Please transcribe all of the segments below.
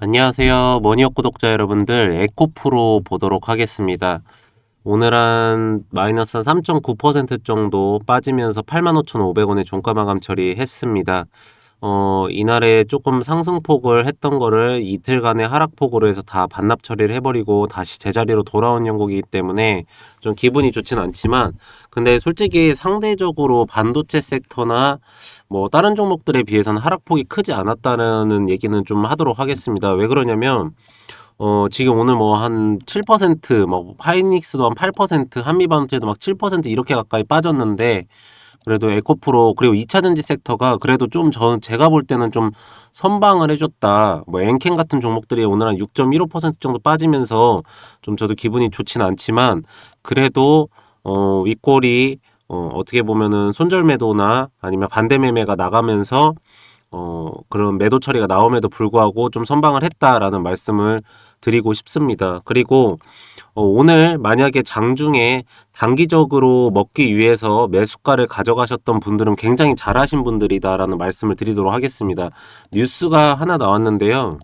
안녕하세요. 머니업 구독자 여러분들, 에코프로 보도록 하겠습니다. 오늘 한 마이너스 3.9% 정도 빠지면서 85,500원의 종가 마감 처리했습니다. 어, 이날에 조금 상승폭을 했던 거를 이틀간의 하락폭으로 해서 다 반납 처리를 해버리고 다시 제자리로 돌아온 영국이기 때문에 좀 기분이 좋진 않지만 근데 솔직히 상대적으로 반도체 섹터나 뭐 다른 종목들에 비해서는 하락폭이 크지 않았다는 얘기는 좀 하도록 하겠습니다. 왜 그러냐면 어, 지금 오늘 뭐 한 7%, 뭐 하이닉스도 한 8%, 한미반도체도 막 7% 이렇게 가까이 빠졌는데 그래도 에코프로 그리고 2차 전지 섹터가 그래도 좀 저 제가 볼 때는 좀 선방을 해줬다. 뭐 엔캔 같은 종목들이 오늘 한 6.15% 정도 빠지면서 좀 저도 기분이 좋진 않지만 그래도 어 윗골이 어 어떻게 보면은 손절 매도나 아니면 반대 매매가 나가면서 어 그런 매도 처리가 나옴에도 불구하고 좀 선방을 했다라는 말씀을 드리고 싶습니다. 그리고 어, 오늘 만약에 장중에 단기적으로 먹기 위해서 매수가를 가져가셨던 분들은 굉장히 잘하신 분들이다라는 말씀을 드리도록 하겠습니다. 뉴스가 하나 나왔는데요.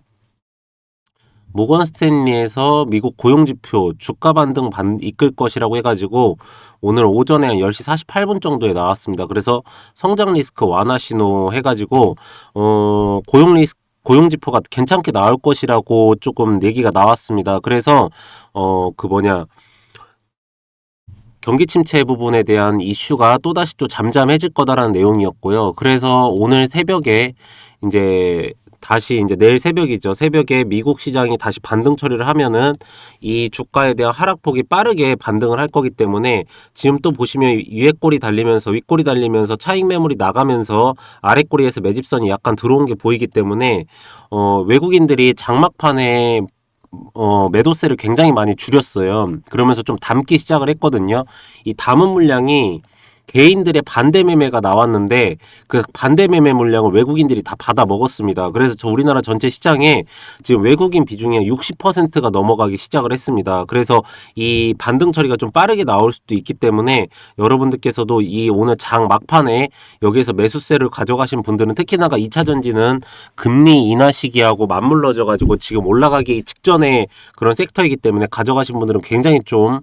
모건 스탠리에서 미국 고용지표 주가 반등 반, 이끌 것이라고 해가지고 오늘 오전에 10시 48분 정도에 나왔습니다. 그래서 성장 리스크 완화 신호 해가지고 어, 고용 리스크 고용지표가 괜찮게 나올 것이라고 조금 얘기가 나왔습니다. 그래서 어 그 뭐냐 경기 침체 부분에 대한 이슈가 또다시 또 잠잠해질 거다라는 내용이었고요. 그래서 오늘 새벽에 이제 다시 이제 내일 새벽이죠. 새벽에 미국 시장이 다시 반등 처리를 하면은 이 주가에 대한 하락폭이 빠르게 반등을 할 거기 때문에 지금 또 보시면 위에 꼬리 달리면서 윗꼬리 달리면서 차익 매물이 나가면서 아래 꼬리에서 매집선이 약간 들어온 게 보이기 때문에 어 외국인들이 장막판에 어, 매도세를 굉장히 많이 줄였어요. 그러면서 좀 담기 시작을 했거든요. 이 담은 물량이 개인들의 반대 매매가 나왔는데 그 반대 매매 물량을 외국인들이 다 받아 먹었습니다. 그래서 저 우리나라 전체 시장에 지금 외국인 비중이 60%가 넘어가기 시작을 했습니다. 그래서 이 반등 처리가 좀 빠르게 나올 수도 있기 때문에 여러분들께서도 이 오늘 장 막판에 여기에서 매수세를 가져가신 분들은 특히나가 2차 전지는 금리 인하 시기하고 맞물러져 가지고 지금 올라가기 직전에 그런 섹터이기 때문에 가져가신 분들은 굉장히 좀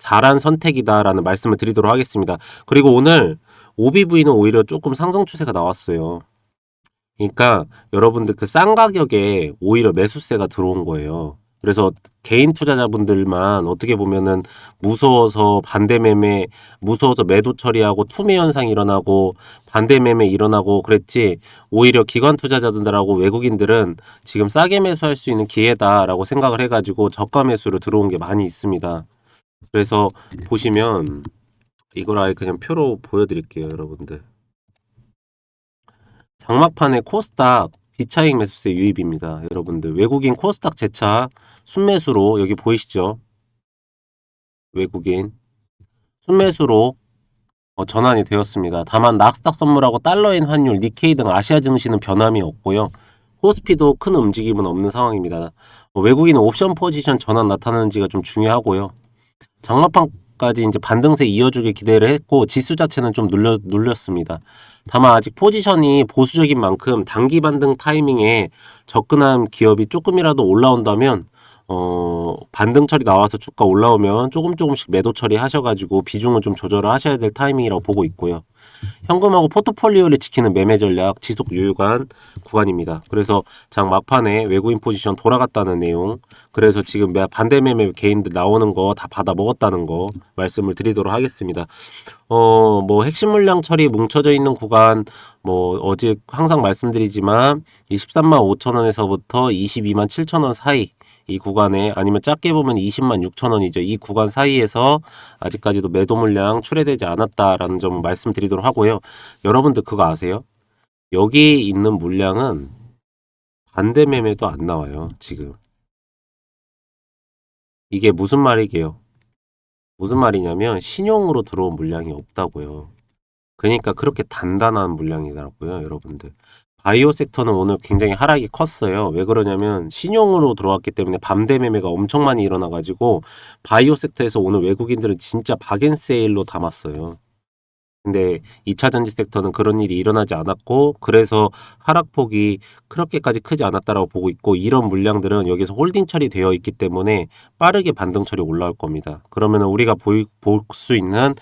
잘한 선택이다라는 말씀을 드리도록 하겠습니다. 그리고 오늘 OBV는 오히려 조금 상승 추세가 나왔어요. 그러니까 여러분들 그 싼 가격에 오히려 매수세가 들어온 거예요. 그래서 개인 투자자분들만 어떻게 보면은 무서워서 반대 매매, 무서워서 매도 처리하고 투매 현상이 일어나고 반대 매매 일어나고 그랬지 오히려 기관 투자자들하고 외국인들은 지금 싸게 매수할 수 있는 기회다라고 생각을 해가지고 저가 매수로 들어온 게 많이 있습니다. 그래서 보시면 이걸 아예 그냥 표로 보여드릴게요, 여러분들. 장막판에 코스닥 비차익 매수세 유입입니다, 여러분들. 외국인 코스닥 재차 순매수로 여기 보이시죠? 외국인 순매수로 어, 전환이 되었습니다. 다만 낙스닥 선물하고 달러인 환율, 니케이 등 아시아 증시는 변함이 없고요. 코스피도 큰 움직임은 없는 상황입니다. 어, 외국인 옵션 포지션 전환 나타나는지가 좀 중요하고요. 장마판까지 이제 반등세 이어주길 기대를 했고 지수 자체는 좀 눌려, 눌렸습니다. 다만 아직 포지션이 보수적인 만큼 단기 반등 타이밍에 접근한 기업이 조금이라도 올라온다면 어, 반등 처리 나와서 주가 올라오면 조금 조금씩 매도 처리 하셔가지고 비중을 좀 조절을 하셔야 될 타이밍이라고 보고 있고요. 현금하고 포트폴리오를 지키는 매매 전략 지속 유효한 구간입니다. 그래서 장 막판에 외국인 포지션 돌아갔다는 내용, 그래서 지금 반대 매매 개인들 나오는 거 다 받아 먹었다는 거 말씀을 드리도록 하겠습니다. 어, 뭐 핵심 물량 처리 뭉쳐져 있는 구간, 뭐 어제 항상 말씀드리지만 23만 5천 원에서부터 22만 7천 원 사이 이 구간에 아니면 작게 보면 20만 6천 원이죠. 이 구간 사이에서 아직까지도 매도 물량 출회되지 않았다라는 점 말씀드리도록 하고요. 여러분들 그거 아세요? 여기 있는 물량은 반대 매매도 안 나와요. 지금. 이게 무슨 말이게요? 무슨 말이냐면 신용으로 들어온 물량이 없다고요. 그러니까 그렇게 단단한 물량이더라고요, 여러분들. 바이오 섹터는 오늘 굉장히 하락이 컸어요. 왜 그러냐면 신용으로 들어왔기 때문에 밤대 매매가 엄청 많이 일어나가지고 바이오 섹터에서 오늘 외국인들은 진짜 박앤세일로 담았어요. 근데 2차 전지 섹터는 그런 일이 일어나지 않았고 그래서 하락폭이 그렇게까지 크지 않았다라고 보고 있고 이런 물량들은 여기서 홀딩 처리되어 있기 때문에 빠르게 반등 처리 올라올 겁니다. 그러면 우리가 볼 수 있는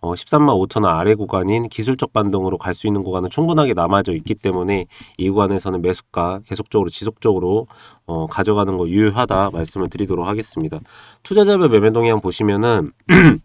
어, 13만 5천 원 아래 구간인 기술적 반등으로 갈 수 있는 구간은 충분하게 남아져 있기 때문에 이 구간에서는 매수가 계속적으로 지속적으로 어, 가져가는 거 유효하다 말씀을 드리도록 하겠습니다. 투자자별 매매 동향 보시면은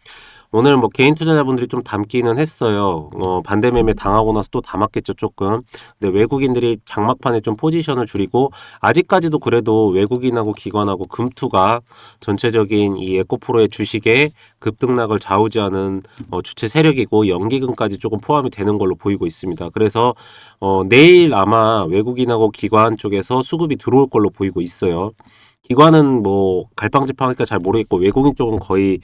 오늘 뭐 개인 투자자분들이 좀 담기는 했어요. 어, 반대 매매 당하고 나서 또 담았겠죠, 조금. 근데 외국인들이 장막판에 좀 포지션을 줄이고 아직까지도 그래도 외국인하고 기관하고 금투가 전체적인 이 에코프로의 주식의 급등락을 좌우지하는 어, 주체 세력이고 연기금까지 조금 포함이 되는 걸로 보이고 있습니다. 그래서 어, 내일 아마 외국인하고 기관 쪽에서 수급이 들어올 걸로 보이고 있어요. 기관은 뭐 갈팡질팡하니까 잘 모르겠고 외국인 쪽은 거의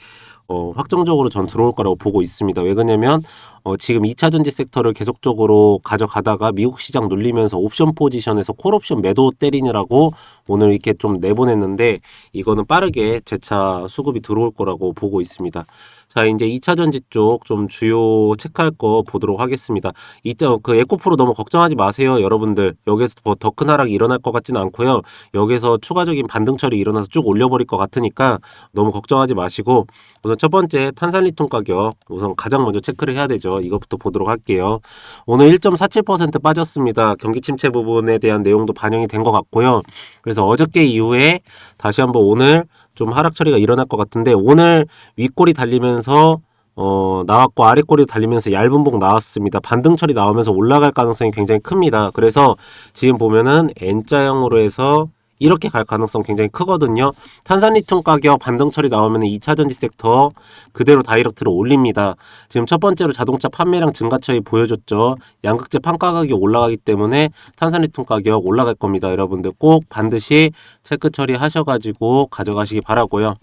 어, 확정적으로 전 들어올 거라고 보고 있습니다. 왜 그러냐면 어, 지금 2차 전지 섹터를 계속적으로 가져가다가 미국 시장 눌리면서 옵션 포지션에서 콜옵션 매도 때리느라고 오늘 이렇게 좀 내보냈는데 이거는 빠르게 재차 수급이 들어올 거라고 보고 있습니다. 자, 이제 2차 전지 쪽 좀 주요 체크할 거 보도록 하겠습니다. 이때 그 에코프로 너무 걱정하지 마세요, 여러분들. 여기서 더큰 하락이 일어날 것 같지는 않고요. 여기서 추가적인 반등 처리 일어나서 쭉 올려버릴 것 같으니까 너무 걱정하지 마시고 우선 첫 번째 탄산리톤 가격 우선 가장 먼저 체크를 해야 되죠. 이것부터 보도록 할게요. 오늘 1.47% 빠졌습니다. 경기 침체 부분에 대한 내용도 반영이 된 것 같고요. 그래서 어저께 이후에 다시 한번 오늘 좀 하락 처리가 일어날 것 같은데 오늘 윗골이 달리면서 어, 나왔고 아랫골이 달리면서 얇은 복 나왔습니다. 반등 처리 나오면서 올라갈 가능성이 굉장히 큽니다. 그래서 지금 보면은 N자형으로 해서 이렇게 갈 가능성 굉장히 크거든요. 탄산리튬 가격 반등 처리 나오면 2차 전지 섹터 그대로 다이렉트로 올립니다. 지금 첫 번째로 자동차 판매량 증가 처리 보여줬죠. 양극재 판가 가격이 올라가기 때문에 탄산리튬 가격 올라갈 겁니다. 여러분들 꼭 반드시 체크 처리 하셔가지고 가져가시기 바라고요.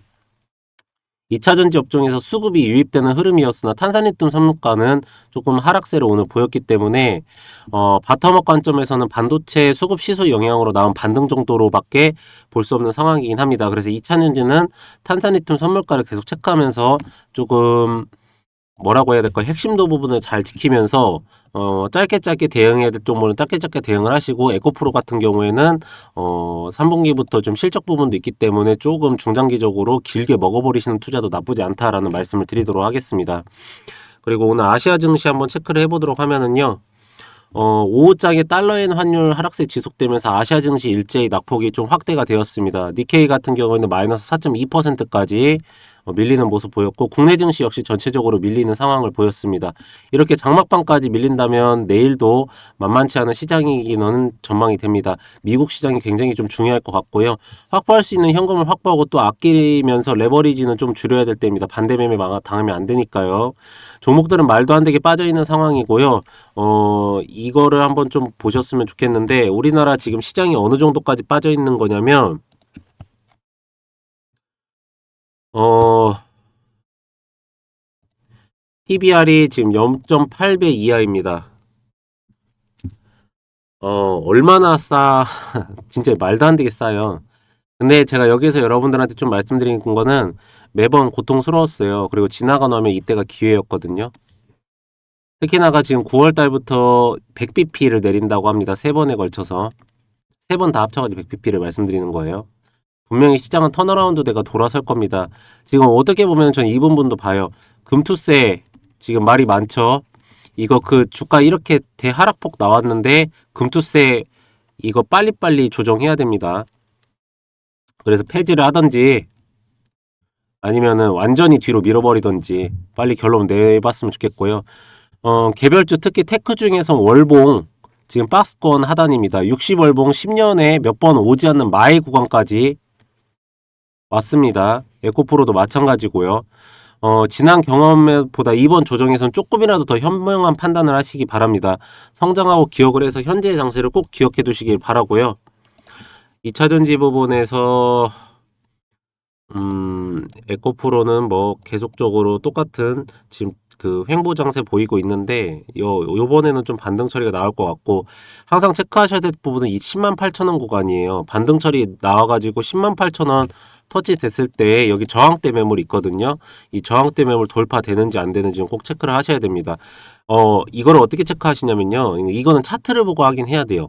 2차 전지 업종에서 수급이 유입되는 흐름이었으나 탄산리튬 선물가는 조금 하락세를 오늘 보였기 때문에 어, 바텀업 관점에서는 반도체 수급 시소 영향으로 나온 반등 정도로밖에 볼 수 없는 상황이긴 합니다. 그래서 2차 전지는 탄산리튬 선물가를 계속 체크하면서 조금 뭐라고 해야 될까 핵심도 부분을 잘 지키면서 어 짧게 짧게 대응해야 될 종목은 짧게 짧게 대응을 하시고 에코프로 같은 경우에는 어 3분기부터 좀 실적 부분도 있기 때문에 조금 중장기적으로 길게 먹어버리시는 투자도 나쁘지 않다라는 말씀을 드리도록 하겠습니다. 그리고 오늘 아시아 증시 한번 체크를 해보도록 하면은요. 어, 5호장의 달러엔 환율 하락세 지속되면서 아시아 증시 일제히 낙폭이 좀 확대가 되었습니다. 니케이 같은 경우에는 마이너스 4.2%까지 어, 밀리는 모습 보였고 국내 증시 역시 전체적으로 밀리는 상황을 보였습니다. 이렇게 장막판까지 밀린다면 내일도 만만치 않은 시장이기는 전망이 됩니다. 미국 시장이 굉장히 좀 중요할 것 같고요. 확보할 수 있는 현금을 확보하고 또 아끼면서 레버리지는 좀 줄여야 될 때입니다. 반대 매매 당하면 안 되니까요. 종목들은 말도 안 되게 빠져 있는 상황이고요. 어, 이거를 한번 좀 보셨으면 좋겠는데 우리나라 지금 시장이 어느 정도까지 빠져 있는 거냐면 어, PBR이 지금 0.8배 이하입니다. 어, 얼마나 싸, 진짜 말도 안 되게 싸요. 근데 제가 여기서 여러분들한테 좀 말씀드리는 거는 매번 고통스러웠어요. 그리고 지나가 나면 이때가 기회였거든요. 특히나가 지금 9월 달부터 100bp를 내린다고 합니다. 세 번에 걸쳐서. 세 번 다 합쳐가지고 100bp를 말씀드리는 거예요. 분명히 시장은 턴어라운드 돼가 돌아설 겁니다. 지금 어떻게 보면 전 이분 분도 봐요. 금투세 지금 말이 많죠. 이거 그 주가 이렇게 대하락폭 나왔는데 금투세 이거 빨리빨리 조정해야 됩니다. 그래서 폐지를 하던지 아니면은 완전히 뒤로 밀어버리던지 빨리 결론 내봤으면 좋겠고요. 어, 개별주 특히 테크 중에서 월봉 지금 박스권 하단입니다. 60월봉 10년에 몇 번 오지 않는 마의 구간까지 맞습니다. 에코프로도 마찬가지고요. 어, 지난 경험보다 이번 조정에선 조금이라도 더 현명한 판단을 하시기 바랍니다. 성장하고 기억을 해서 현재의 장세를 꼭 기억해 두시길 바라고요. 2차 전지 부분에서 음, 에코프로는 뭐 계속적으로 똑같은 지금 그 횡보 장세 보이고 있는데 요 요번에는 좀 반등 처리가 나올 것 같고 항상 체크하셔야 될 부분은 이 10만 8천 원 구간이에요. 반등 처리 나와가지고 10만 8천 원 터치 됐을 때 여기 저항대 매물 있거든요. 이 저항대 매물 돌파되는지 안 되는지 꼭 체크를 하셔야 됩니다. 어 이거를 어떻게 체크하시냐면요. 이거는 차트를 보고 하긴 해야 돼요.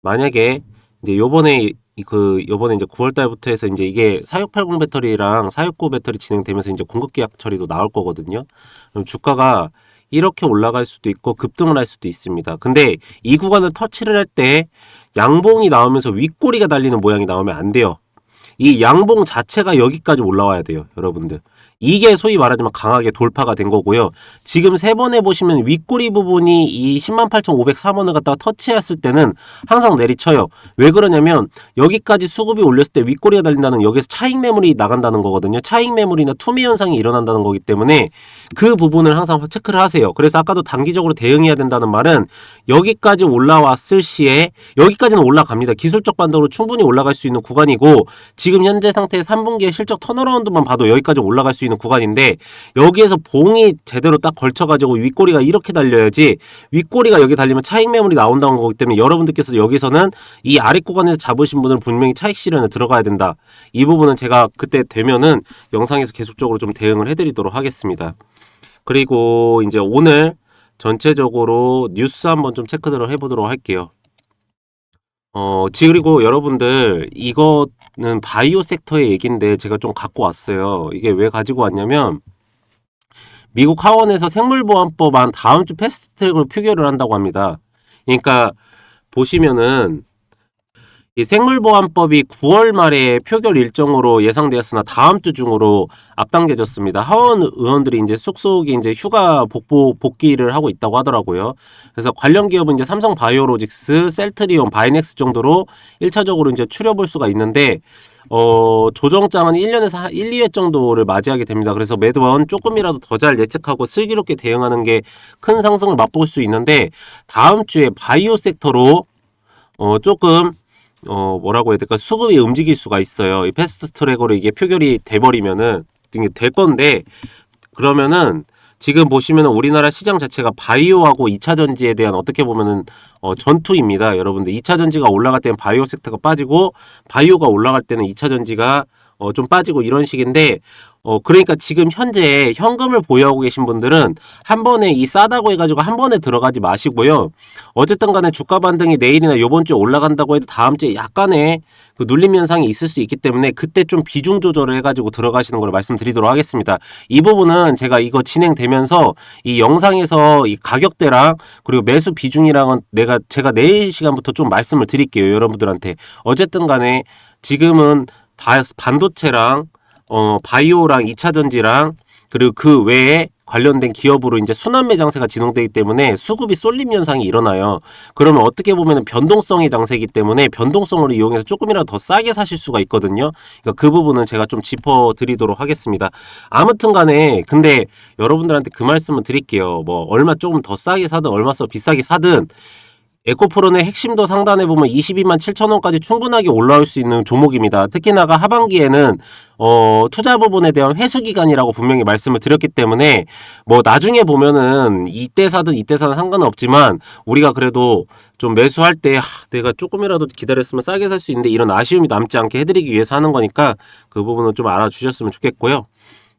만약에 이제 요번에 이- 그 요번에 이제 9월 달부터 해서 이제 이게 4680 배터리랑 469 배터리 진행되면서 이제 공급 계약 처리도 나올 거거든요. 그럼 주가가 이렇게 올라갈 수도 있고 급등을 할 수도 있습니다. 근데 이 구간을 터치를 할 때 양봉이 나오면서 윗꼬리가 달리는 모양이 나오면 안 돼요. 이 양봉 자체가 여기까지 올라와야 돼요, 여러분들. 이게 소위 말하자면 강하게 돌파가 된 거고요. 지금 세 번에 보시면 윗꼬리 부분이 이 108,503원을 갖다가 터치했을 때는 항상 내리쳐요. 왜 그러냐면 여기까지 수급이 올렸을 때 윗꼬리가 달린다는 여기서 차익 매물이 나간다는 거거든요. 차익 매물이나 투매 현상이 일어난다는 거기 때문에 그 부분을 항상 체크를 하세요. 그래서 아까도 단기적으로 대응해야 된다는 말은 여기까지 올라왔을 시에 여기까지는 올라갑니다. 기술적 반등으로 충분히 올라갈 수 있는 구간이고 지금 현재 상태의 3분기의 실적 턴어라운드만 봐도 여기까지 올라갈 수 있는 구간인데 여기에서 봉이 제대로 딱 걸쳐가지고 윗꼬리가 이렇게 달려야지 윗꼬리가 여기 달리면 차익 매물이 나온다는 거기 때문에 여러분들께서 여기서는 이 아래 구간에서 잡으신 분은 분명히 차익 실현에 들어가야 된다. 이 부분은 제가 그때 되면은 영상에서 계속적으로 좀 대응을 해드리도록 하겠습니다. 그리고 이제 오늘 전체적으로 뉴스 한번 좀 체크들을 해보도록 할게요. 어, 지- 그리고 여러분들, 이거는 바이오 섹터의 얘기인데 제가 좀 갖고 왔어요. 이게 왜 가지고 왔냐면, 미국 하원에서 생물보안법안 다음 주 패스트 트랙으로 표결을 한다고 합니다. 그러니까, 보시면은, 이 생물보안법이 9월 말에 표결 일정으로 예상되었으나 다음 주 중으로 앞당겨졌습니다. 하원 의원들이 이제 쑥쑥이 이제 휴가 복보 복귀를 하고 있다고 하더라고요. 그래서 관련 기업은 이제 삼성 바이오로직스, 셀트리온, 바이넥스 정도로 1차적으로 이제 추려볼 수가 있는데 어, 조정장은 1년에서 1, 2회 정도를 맞이하게 됩니다. 그래서 매번 조금이라도 더 잘 예측하고 슬기롭게 대응하는 게 큰 상승을 맛볼 수 있는데 다음 주에 바이오 섹터로 어, 조금 어 뭐라고 해야 될까 수급이 움직일 수가 있어요. 이 패스트 트랙으로 이게 표결이 돼버리면은 이게 될 건데 그러면은 지금 보시면은 우리나라 시장 자체가 바이오하고 2차 전지에 대한 어떻게 보면은 어, 전투입니다. 여러분들 2차 전지가 올라갈 때는 바이오 섹터가 빠지고 바이오가 올라갈 때는 2차 전지가 어, 좀 빠지고 이런 식인데 어, 그러니까 지금 현재 현금을 보유하고 계신 분들은 한 번에 이 싸다고 해가지고 한 번에 들어가지 마시고요. 어쨌든 간에 주가 반등이 내일이나 요번 주에 올라간다고 해도 다음 주에 약간의 그 눌림 현상이 있을 수 있기 때문에 그때 좀 비중 조절을 해가지고 들어가시는 걸 말씀드리도록 하겠습니다. 이 부분은 제가 이거 진행되면서 이 영상에서 이 가격대랑 그리고 매수 비중이랑은 내가 제가 내일 시간부터 좀 말씀을 드릴게요. 여러분들한테. 어쨌든 간에 지금은 바- 반도체랑 어, 바이오랑 2차 전지랑 그리고 그 외에 관련된 기업으로 이제 순환매 장세가 진행되기 때문에 수급이 쏠림 현상이 일어나요. 그러면 어떻게 보면 변동성의 장세이기 때문에 변동성을 이용해서 조금이라도 더 싸게 사실 수가 있거든요. 그러니까 그 부분은 제가 좀 짚어드리도록 하겠습니다. 아무튼 간에 근데 여러분들한테 그 말씀을 드릴게요. 뭐 얼마 조금 더 싸게 사든 얼마 더 비싸게 사든 에코프론의 핵심도 상단에 보면 22만 7천 원까지 충분하게 올라올 수 있는 종목입니다. 특히나가 하반기에는 어, 투자 부분에 대한 회수 기간이라고 분명히 말씀을 드렸기 때문에 뭐 나중에 보면은 이때 사든 이때 사든 상관은 없지만 우리가 그래도 좀 매수할 때 하, 내가 조금이라도 기다렸으면 싸게 살 수 있는데 이런 아쉬움이 남지 않게 해드리기 위해서 하는 거니까 그 부분은 좀 알아주셨으면 좋겠고요.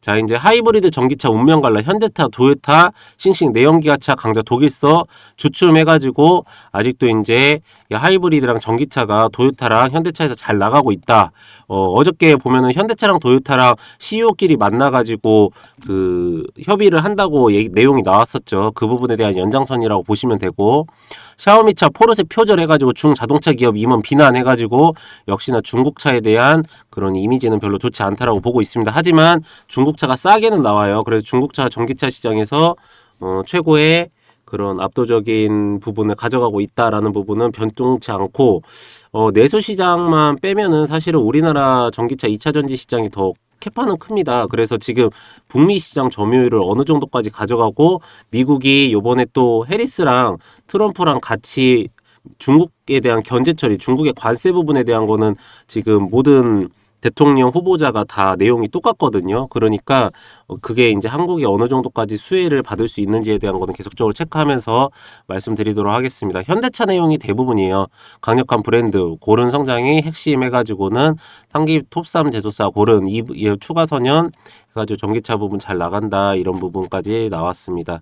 자 이제 하이브리드 전기차 운명 갈라 현대차 도요타 싱싱 내연기아차 강자 독일서 주춤해가지고 아직도 이제 이 하이브리드랑 전기차가 도요타랑 현대차에서 잘 나가고 있다. 어, 어저께 보면은 현대차랑 도요타랑 CEO끼리 만나가지고 그 협의를 한다고 얘기, 내용이 나왔었죠. 그 부분에 대한 연장선이라고 보시면 되고 샤오미차 포르쉐 표절해가지고 중자동차 기업 임원 비난해가지고 역시나 중국차에 대한 그런 이미지는 별로 좋지 않다라고 보고 있습니다. 하지만 중국차가 싸게는 나와요. 그래서 중국차 전기차 시장에서 어, 최고의 그런 압도적인 부분을 가져가고 있다라는 부분은 변동치 않고 어, 내수 시장만 빼면은 사실은 우리나라 전기차 2차 전지 시장이 더 캐파는 큽니다. 그래서 지금 북미 시장 점유율을 어느 정도까지 가져가고 미국이 요번에 또 해리스랑 트럼프랑 같이 중국에 대한 견제 처리, 중국의 관세 부분에 대한 거는 지금 모든 대통령 후보자가 다 내용이 똑같거든요. 그러니까 어, 그게 이제 한국이 어느 정도까지 수혜를 받을 수 있는지에 대한 거는 계속적으로 체크하면서 말씀드리도록 하겠습니다. 현대차 내용이 대부분이에요. 강력한 브랜드, 고른 성장이 핵심 해가지고는 상기 톱3 제조사 고른 이, 이 추가 선연 해가지고 전기차 부분 잘 나간다 이런 부분까지 나왔습니다.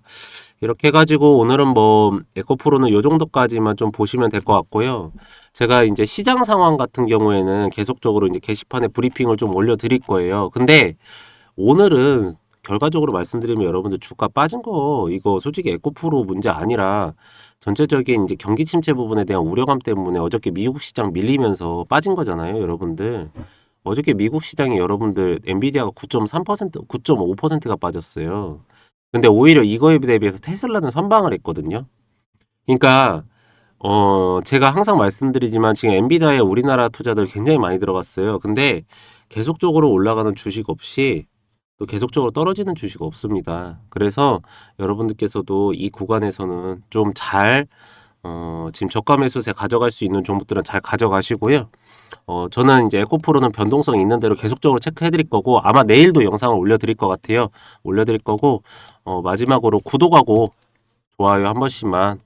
이렇게 해가지고 오늘은 뭐 에코프로는 요 정도까지만 좀 보시면 될 것 같고요. 제가 이제 시장 상황 같은 경우에는 계속적으로 이제 게시판에 브리핑을 좀 올려드릴 거예요. 근데 오늘은 결과적으로 말씀드리면 여러분들 주가 빠진 거 이거 솔직히 에코프로 문제 아니라 전체적인 이제 경기 침체 부분에 대한 우려감 때문에 어저께 미국 시장 밀리면서 빠진 거잖아요, 여러분들. 어저께 미국 시장이 여러분들 엔비디아가 9.3% 9.5%가 빠졌어요. 근데 오히려 이거에 대비해서 테슬라는 선방을 했거든요. 그러니까 어 제가 항상 말씀드리지만 지금 엔비디아에 우리나라 투자들 굉장히 많이 들어갔어요. 근데 계속적으로 올라가는 주식 없이 또 계속적으로 떨어지는 주식 없습니다. 그래서 여러분들께서도 이 구간에서는 좀잘 어, 지금 저가 매수세 가져갈 수 있는 종목들은 잘 가져가시고요. 어, 저는 이제 에코프로는 변동성 있는 대로 계속적으로 체크해 드릴 거고 아마 내일도 영상을 올려 드릴 것 같아요. 올려 드릴 거고 어, 마지막으로 구독하고 좋아요 한 번씩만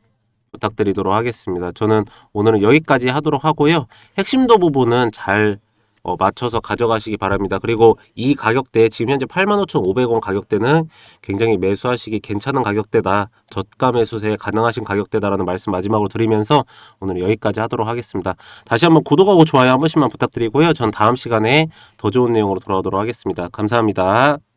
부탁드리도록 하겠습니다. 저는 오늘은 여기까지 하도록 하고요. 핵심도 부분은 잘 어, 맞춰서 가져가시기 바랍니다. 그리고 이 가격대 지금 현재 85,500원 가격대는 굉장히 매수하시기 괜찮은 가격대다. 저가 매수세 가능하신 가격대다라는 말씀 마지막으로 드리면서 오늘 여기까지 하도록 하겠습니다. 다시 한번 구독하고 좋아요 한 번씩만 부탁드리고요. 전 다음 시간에 더 좋은 내용으로 돌아오도록 하겠습니다. 감사합니다.